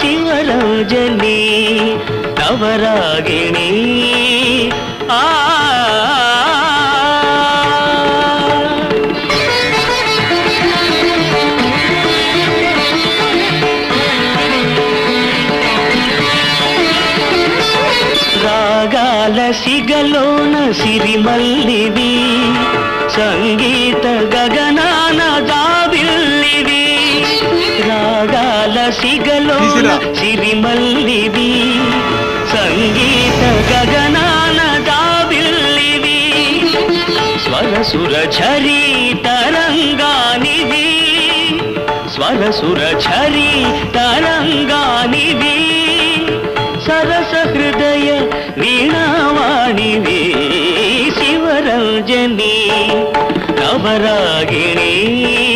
శివరంజని నవరాగిణి ఆ రాగాల సిగలోన సిరిమల్లివి సంగీత గగనాన దావిల్లివి తీసిరా. సిరిమల్లివి సంగీత గగనాన జాబిల్లివి స్వరసుర ఝరీ తరంగానివి స్వరసుర ఝరీ తరంగానివి సరస హృదయ వీణావాణివి. శివరంజని నవరాగిణి.